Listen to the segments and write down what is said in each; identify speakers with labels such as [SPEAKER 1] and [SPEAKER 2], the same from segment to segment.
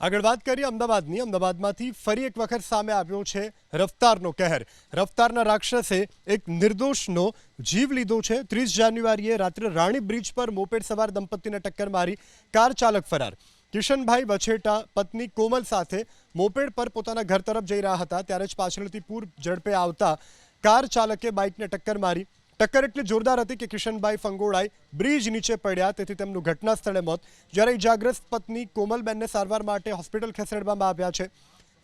[SPEAKER 1] આગળ વાત કરીએ અમદાવાદની. અમદાવાદમાંથી ફરી એક વખત સામે આવ્યો છે રફતારનો કહેર. રફતારના રાક્ષસે એક નિર્દોષનો જીવ લીધો છે. ત્રીસ જાન્યુઆરીએ રાત્રે રાણી બ્રિજ પર મોપેડ સવાર દંપતીને ટક્કર મારી કાર ચાલક ફરાર. કિશનભાઈ વછેટા પત્ની કોમલ સાથે મોપેડ પર પોતાના ઘર તરફ જઈ રહ્યા હતા. ત્યારે જ પાછળથી પૂર ઝડપે આવતા કાર ચાલકે બાઇકને ટક્કર મારી ટક્કર એટલી જોરદાર હતી કે કિશનભાઈ ફંગોળાઈ બ્રિજ નીચે પડ્યા. તેથી તેમનું ઘટના સ્થળે મોત. જ્યારે ઇજાગ્રસ્ત પત્ની કોમલબેનને સારવાર માટે હોસ્પિટલ ખસેડવામાં આવ્યા છે.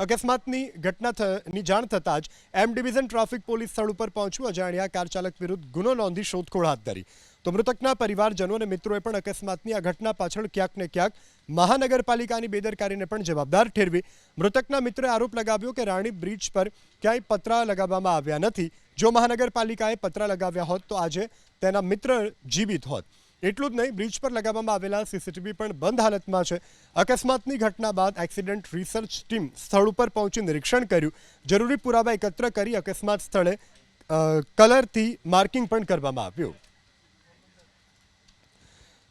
[SPEAKER 1] અકસ્માતની ઘટનાની જાણ થતાં જ એમ ડિવિઝન ટ્રાફિક પોલીસ સ્થળ ઉપર પહોંચ્યું. અજાણ્યા કાર ચાલક વિરુદ્ધ ગુનો નોંધી શોધખોળ હાથ ધરી. તો મૃતકના પરિવારજનો અને મિત્રોએ પણ અકસ્માતની આ ઘટના પાછળ ક્યાંક ને ક્યાંક મહાનગરપાલિકાની બેદરકારીને પણ જવાબદાર ઠેરવી. મૃતકના મિત્રે આરોપ લગાવ્યો કે રાણી બ્રિજ પર ક્યાંય પતરા લગાવવામાં આવ્યા નથી. જો મહાનગરપાલિકાએ પતરા લગાવ્યા હોત તો આજે તેના મિત્ર જીવિત હોત. એટલું જ નહીં, બ્રિજ પર લગાવવામાં આવેલા સીસીટીવી પણ બંધ હાલતમાં છે. અકસ્માતની ઘટના બાદ એક્સિડન્ટ રિસર્ચ ટીમ સ્થળ ઉપર પહોંચી નિરીક્ષણ કર્યું. જરૂરી પુરાવા એકત્ર કરી અકસ્માત સ્થળે કલરથી માર્કિંગ પણ કરવામાં આવ્યું.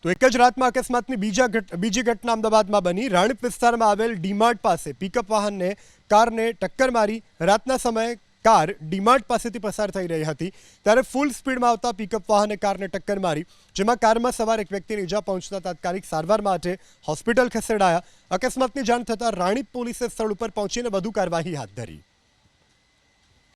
[SPEAKER 1] તો એક જ રાતમાં અકસ્માતની બીજા બીજી ઘટના અમદાવાદમાં બની. રાણીપ વિસ્તારમાં આવેલ ડીમાર્ટ પાસે પિકઅપ વાહનને, કારને ટક્કર મારી રાતના સમયે કાર ડીમાર્ટ પાસેથી પસાર થઈ રહી હતી. ત્યારે ફૂલ સ્પીડમાં આવતા પિકઅપ વાહને કારને ટક્કર મારી, જેમાં કારમાં સવાર એક વ્યક્તિને ઈજા પહોંચતા તાત્કાલિક સારવાર માટે હોસ્પિટલ ખસેડાયા. અકસ્માતની જાણ થતાં રાણીપ પોલીસે સ્થળ ઉપર પહોંચીને વધુ કાર્યવાહી હાથ ધરી.